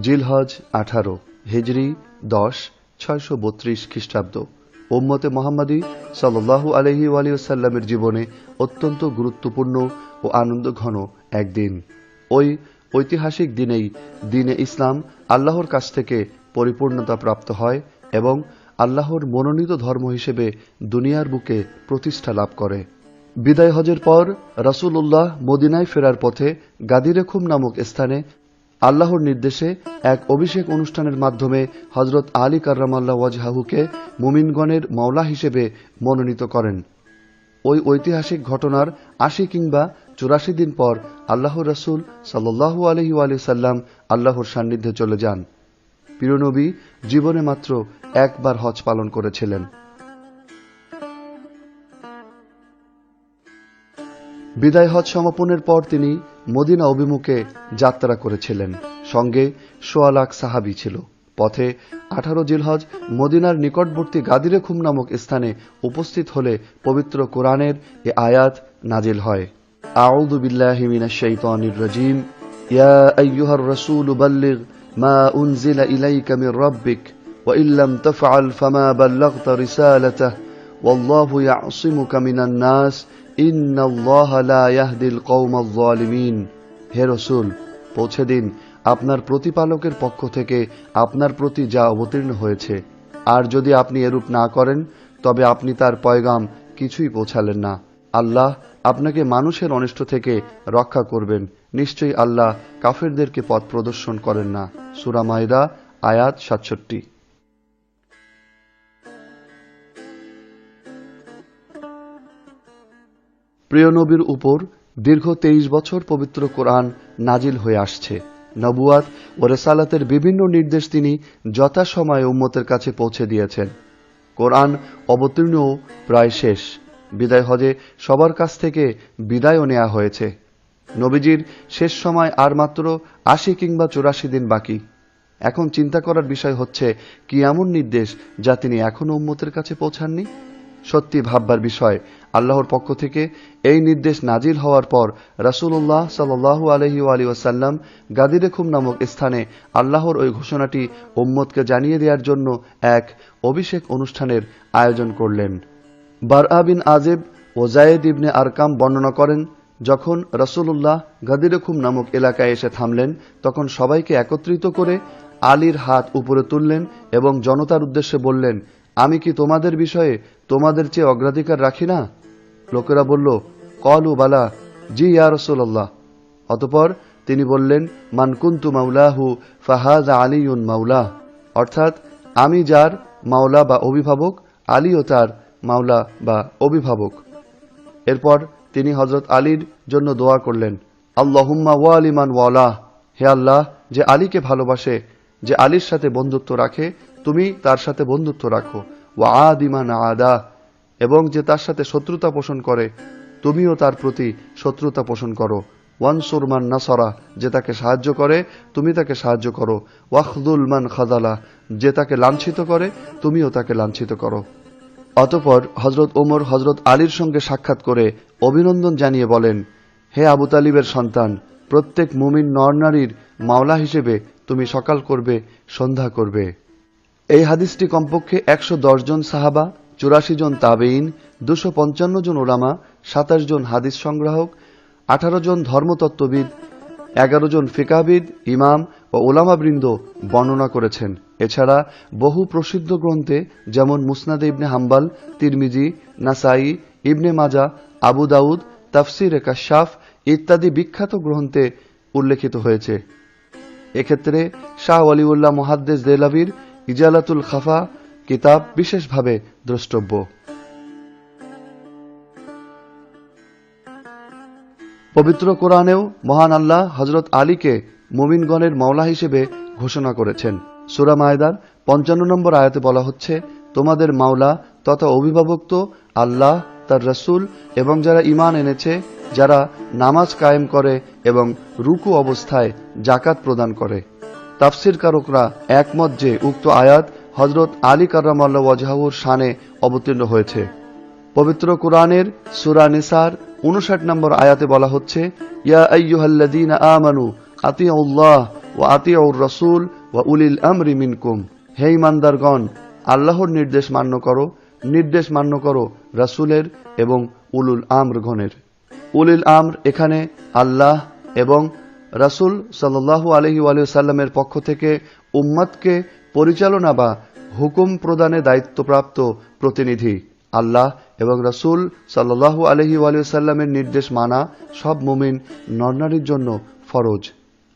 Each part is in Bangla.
জিলহজ আঠারো, হিজরি দশ, ছয়শো বত্রিশ খ্রিস্টাব্দ। ওম্মতে মোহাম্মদী সাল্লাহু আলহি আলিয়াল্লামের জীবনে অত্যন্ত গুরুত্বপূর্ণ ও আনন্দ আনন্দঘন একদিন। ওই ঐতিহাসিক দিনেই দিনে ইসলাম আল্লাহর কাছ থেকে পরিপূর্ণতা প্রাপ্ত হয় এবং আল্লাহর মনোনীত ধর্ম হিসেবে দুনিয়ার বুকে প্রতিষ্ঠা লাভ করে। বিদায় হজের পর রাসূলুল্লাহ মদিনায় ফেরার পথে গাদিরেখুম নামক স্থানে আল্লাহর নির্দেশে এক অভিষেক অনুষ্ঠানের মাধ্যমে হজরত আলী কার্রামাল্লাহ ওয়াজহাহুকে মুমিনগণের মাওলা হিসেবে মনোনীত করেন। ওই ঐতিহাসিক ঘটনার আশি কিংবা চুরাশি দিন পর আল্লাহ রসুল সাল্লাহু আলহি আলি সাল্লাম আল্লাহর সান্নিধ্যে চলে যান। প্রিয়নবী জীবনে মাত্র একবার হজ পালন করেছিলেন। বিদায় হজ সমাপনের পর তিনি মদিনা অভিমুখে যাত্রা করেছিলেন। সঙ্গে সোয়া লাখ সাহাবি ছিল। পথে আঠারো জিলহজ মদিনার নিকটবর্তী গাদিরেখুম নামক স্থানে উপস্থিত হলে পবিত্র কোরআনের এ আয়াত নাজিল হয়। আউযু বিল্লাহি মিনাশ শাইতানির রাজিম। ইয়া আইয়ুহার রাসূল বাল্লিগ মা উনজিলা ইলাইকা মির রাব্বিক ওয়া ইল্লাম তাফআল ফামা বাল্লাগতা রিসালাতাহ। ওয়াল্লাহু ইয়াসিমুকা মিনান নাস। হে রসুল, পৌঁছে দিন, আপনার প্রতিপালকের পক্ষ থেকে আপনার প্রতি যা অবতীর্ণ হয়েছে। আর যদি আপনি এরূপ না করেন, তবে আপনি তার পয়গাম কিছুই পৌঁছালেন না। আল্লাহ আপনাকে মানুষের অনিষ্ট থেকে রক্ষা করবেন। নিশ্চয়ই আল্লাহ কাফেরদেরকে পথ প্রদর্শন করেন না। সুরা মাইদা আয়াত সাতষট্টি। প্রিয় নবীর উপর দীর্ঘ তেইশ বছর পবিত্র কোরআন নাজিল হয়ে আসছে। নবুয়াত ও রেসালাতের বিভিন্ন নির্দেশ তিনি যথাসময়ে উম্মতের কাছে পৌঁছে দিয়েছেন। কোরআন অবতীর্ণও প্রায় শেষ। বিদায় হজে সবার কাছ থেকে বিদায়ও নেওয়া হয়েছে। নবীজির শেষ সময় আর মাত্র আশি কিংবা চুরাশি দিন বাকি। এখন চিন্তা করার বিষয় হচ্ছে, কি এমন নির্দেশ যা তিনি এখনও উম্মতের কাছে পৌঁছাননি? সত্যি ভাববার বিষয় আল্লাহর পক্ষ থেকে এই নির্দেশ নাজিল হওয়ার পর রাসূলুল্লাহ সাল্লাল্লাহু আলহি আলী ওয়াসাল্লাম গাদিরেখুম নামক স্থানে আল্লাহর ওই ঘোষণাটি উম্মতকে জানিয়ে দেওয়ার জন্য এক অভিষেক অনুষ্ঠানের আয়োজন করলেন। বার বিন আজেব ও জায়েদ ইবনে আরকাম বর্ণনা করেন, যখন রাসূলুল্লাহ গাদিরেখুম নামক এলাকায় এসে থামলেন, তখন সবাইকে একত্রিত করে আলীর হাত উপরে তুললেন এবং জনতার উদ্দেশ্যে বললেন, আমি কি তোমাদের বিষয়ে তোমাদের চেয়ে অগ্রাধিকার রাখি না? লোকেরা বলল, কলু বালা, জি ইয়া রসুল্লাহ অতপর তিনি বললেন মানকুন্তু মাউলাহু ফাহাজ আলী আলিউন মাউলা অর্থাৎ, আমি যার মাওলা বা অভিভাবক, আলীও তার মাওলা বা অভিভাবক। এরপর তিনি হজরত আলীর জন্য দোয়া করলেন, আল্লাহুম্মা ওয়ালিমান ওয়ালা। হে আল্লাহ, যে আলীকে ভালোবাসে, যে আলীর সাথে বন্ধুত্ব রাখে, তুমি তার সাথে বন্ধুত্ব রাখো। ওয়া আদিমান আদা। এবং যে তার সাথে শত্রুতা পোষণ করে, তুমিও তার প্রতি শত্রুতা পোষণ করো। ওয়ান সুরমান নাসরা, যে তাকে সাহায্য করে, তুমি তাকে সাহায্য করো। ওয়াখদুল মান খাদালা, যে তাকে লাঞ্ছিত করে, তুমিও তাকে লাঞ্ছিত করো। অতপর হজরত ওমর হজরত আলীর সঙ্গে সাক্ষাৎ করে অভিনন্দন জানিয়ে বলেন, হে আবু তালিবের সন্তান, প্রত্যেক মুমিন নরনারীর মাওলা হিসেবে তুমি সকাল করবে, সন্ধ্যা করবে। এই হাদিসটি কমপক্ষে একশো জন সাহাবা চুরাশি জন তাবেইন দুশো পঞ্চান্ন জন ওলামা সাতাশ জন হাদিস সংগ্রাহক, আঠারো জন ধর্মতত্ত্ববিদ, এগারো জন ফিকাবিদ ইমাম ও ওলামাবৃন্দ বর্ণনা করেছেন। এছাড়া বহু প্রসিদ্ধ গ্রন্থে যেমন মুসনাদে ইবনে হাম্বাল, তিরমিজি, নাসাই, ইবনে মাজা, আবু দাউদ, তাফসির কাশাফ ইত্যাদি বিখ্যাত গ্রন্থে উল্লেখিত হয়েছে। এক্ষেত্রে শাহ আলিউল্লাহ মহাদ্দেস দেলাভির ইজালাতুল খাফা কিতাব বিশেষভাবে দ্রষ্টব্য। পবিত্র কোরআনেও মহান আল্লাহ হজরত আলীকে মুমিনগণের মাওলা হিসেবে ঘোষণা করেছেন। সুরা মায়দার পঞ্চান্ন নম্বর আয়াতে বলা হচ্ছে, তোমাদের মাওলা তথা অভিভাবক তো আল্লাহ, তার রসুল এবং যারা ইমান এনেছে, যারা নামাজ কায়েম করে এবং রুকু অবস্থায় জাকাত প্রদান করে। তাফসির কারকরা একমত যে উক্ত আয়াত হজরত আলী কার্রামাল্লা ওয়াজহাউর শানে অবতীর্ণ হয়েছে। পবিত্র কোরআনের সুরা নিসার উনষাট নম্বর আয়াতে বলা হচ্ছে, ইয়া আইয়ুহাল্লাযীনা আমানু আতিউল্লাহ ও আতিউর রসুল ও উলিল আমরি মিনকুম। হে ইমানদারগণ আল্লাহর নির্দেশ মান্য করো, নির্দেশ মান্য করো রাসূলের এবং উলুল আমরগণের। উলিল আমর এখানে আল্লাহ এবং রাসূল সাল্লাল্লাহু আলহি সাল্লামের পক্ষ থেকে উম্মাদকে পরিচালনা বা হুকুম প্রদানে দায়িত্বপ্রাপ্ত প্রতিনিধি, আল্লাহ এবং রাসূল সাল্লাল্লাহু আলহি সাল্লামের নির্দেশ মানা সব মুমিন নরনারীর জন্য ফরজ।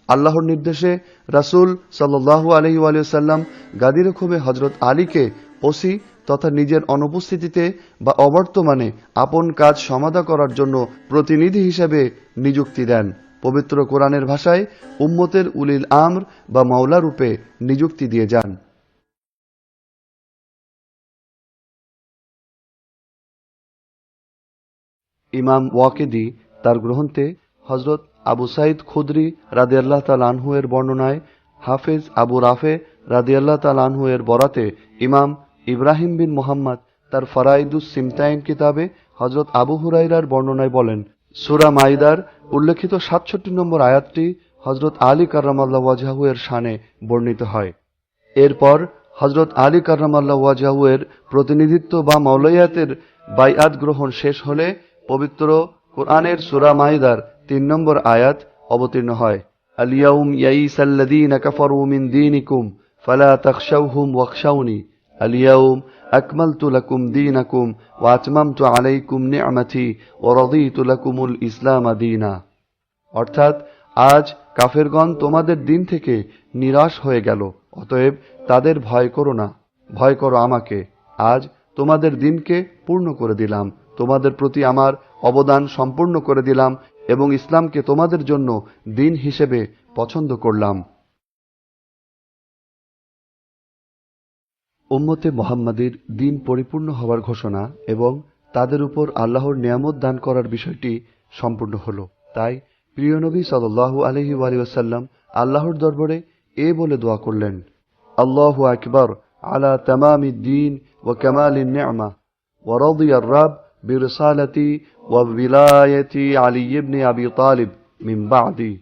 আল্লাহর নির্দেশে রাসূল সাল্লাল্লাহু আলহি সাল্লাম গাদির খুবে হজরত আলীকে ওসি তথা নিজের অনুপস্থিতিতে বা অবর্তমানে আপন কাজ সমাধা করার জন্য প্রতিনিধি হিসেবে নিযুক্তি দেন। পবিত্র কোরআনের ভাষায় উম্মতের উলিল আমর বা মাওলা রূপে নিযুক্তি দিয়ে যান। ইমাম ওয়াকেদি তার গ্রন্থে হজরত আবু সাইদ খুদরি রাদিয়াল্লাহ তাল আনহু এর বর্ণনায় হাফেজ আবু রাফে রাদিয়াল্লাহ তাল আনহু এর বরাতে ইমাম ইব্রাহিম বিন মোহাম্মদ তার ফরাইদুস সিমতাইন কিতাবে হজরত আবু হুরাইরার বর্ণনায় বলেন সুরা মাইদার উল্লেখিত সাতষট্টি নম্বর আয়াতটি হজরত আলী কার্রামাল্লাহ ওয়াজাহু এর শানে বর্ণিত হয়। এরপর হজরত আলী কার্রামাল্লাহ ওয়াজাহু এর প্রতিনিধিত্ব বা মৌলয়াতের বাইআত গ্রহণ শেষ হলে পবিত্র কোরআনের সুরা মাইদার তিন নম্বর আয়াত অবতীর্ণ হয়। আলিয়াউম ইয়াই ইয়াইসাল্লাযীনা কাফারু মিন দীনিকুম ফালা তাখশাওহুম ওয়াখশাউনি। লাকুম দীনাকুম ওয়া আতমামতু আলাইকুম নি'মাতি ওয়া রাদিতু লাকুমুল ইসলাম দীনা অর্থাৎ আজ কাফেরগণ তোমাদের দিন থেকে নিরাশ হয়ে গেল, অতএব তাদের ভয় করো না, ভয় করো আমাকে। আজ তোমাদের দিনকে পূর্ণ করে দিলাম, তোমাদের প্রতি আমার অবদান সম্পূর্ণ করে দিলাম এবং ইসলামকে তোমাদের জন্য দিন হিসেবে পছন্দ করলাম। উম্মতে মোহাম্মদীর দিন পরিপূর্ণ হওয়ার ঘোষণা এবং তাদের উপর আল্লাহর নিয়ামত দান করার বিষয়টি সম্পূর্ণ হল। তাই প্রিয় নবী সাল্লু আলহি ওয়ালিউসাল্লাম আল্লাহর দরবারে এ বলে দোয়া করলেন, আল্লাহ আকবর আলা তামামি দিন ও কামাল নিয়ামা রাব বিরসালাতি ও বিলায়তি আলী ইবনে আবি তালিব মিম্বাদি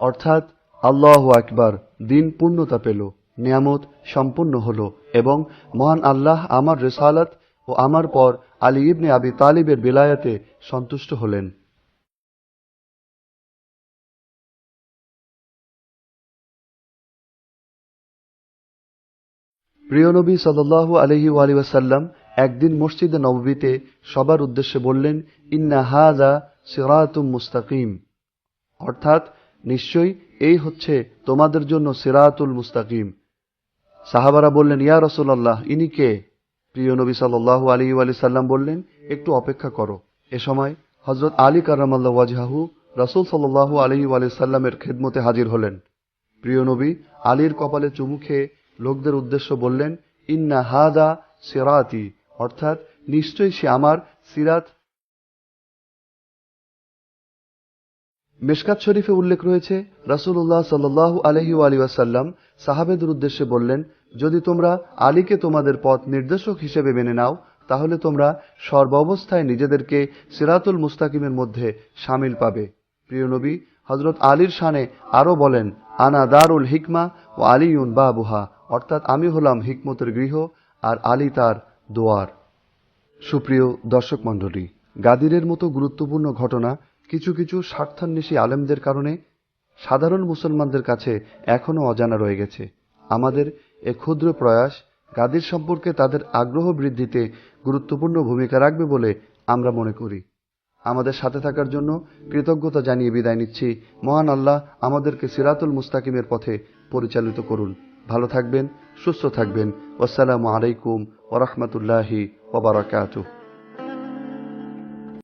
অর্থাৎ আল্লাহ আকবার দিন পূর্ণতা পেল। নিয়ামত সম্পূর্ণ হলো এবং মহান আল্লাহ আমার রেসালাত ও আমার পর আলী ইবনে আবি তালিবের বিলায়াতে সন্তুষ্ট হলেন। প্রিয় নবী সাল্লাল্লাহু আলহি ওয়াসাল্লাম একদিন মসজিদে নববীতে সবার উদ্দেশ্যে বললেন, ইন্না হাজা সিরাতুম মুস্তাকিম। অর্থাৎ, নিশ্চয়ই এই হচ্ছে তোমাদের জন্য সিরাতুল মুস্তাকিম। সাহাবারা বললেন, ইয়া রসুল্লাহ ইনি কে? প্রিয় নবী সাল্লাহ আলী আলি সাল্লাম বললেন, একটু অপেক্ষা করো। এ সময় হজরত আলী কারামাল্লা ওয়াজহাহু রসুল সাল্লাহ আলহি আলি সাল্লামের খেদমতে হাজির হলেন। প্রিয় নবী, আলীর কপালে চুমু খেয়ে লোকদের উদ্দেশ্য বললেন, ইন্না হাদা সিরাতি। অর্থাৎ, নিশ্চয়ই সে আমার সিরাত মেশকাত শরীফে উল্লেখ রয়েছে। রাসুল্লাহ সাল্লাহ আলহি আলী ওয়াসাল্লাম সাহাবেদের উদ্দেশ্যে বললেন যদি তোমরা আলীকে তোমাদের পথ নির্দেশক হিসেবে মেনে নাও, তাহলে তোমরা সর্বাবস্থায় নিজেদেরকে সিরাতুল মুস্তাকিমের মধ্যে সামিল পাবে। প্রিয় নবী হজরত আলীর শানে আরও বলেন, আনা দারুল হিকমা ও আলিউন বাবুহা। অর্থাৎ আমি হলাম হিকমতের গৃহ আর আলী তার দোয়ার। সুপ্রিয় দর্শক মণ্ডলী, গাদিরের মতো গুরুত্বপূর্ণ ঘটনা কিছু কিছু স্বার্থান্বেষী আলেমদের কারণে সাধারণ মুসলমানদের কাছে এখনও অজানা রয়ে গেছে। আমাদের এ ক্ষুদ্র প্রয়াস গাদির সম্পর্কে তাদের আগ্রহ বৃদ্ধিতে গুরুত্বপূর্ণ ভূমিকা রাখবে বলে আমরা মনে করি। আমাদের সাথে থাকার জন্য কৃতজ্ঞতা জানিয়ে বিদায় নিচ্ছি। মহান আল্লাহ আমাদেরকে সিরাতুল মুস্তাকিমের পথে পরিচালিত করুন। ভালো থাকবেন, সুস্থ থাকবেন। আসসালামু আলাইকুম ওরহমতুল্লাহি ওবরাকাতুহ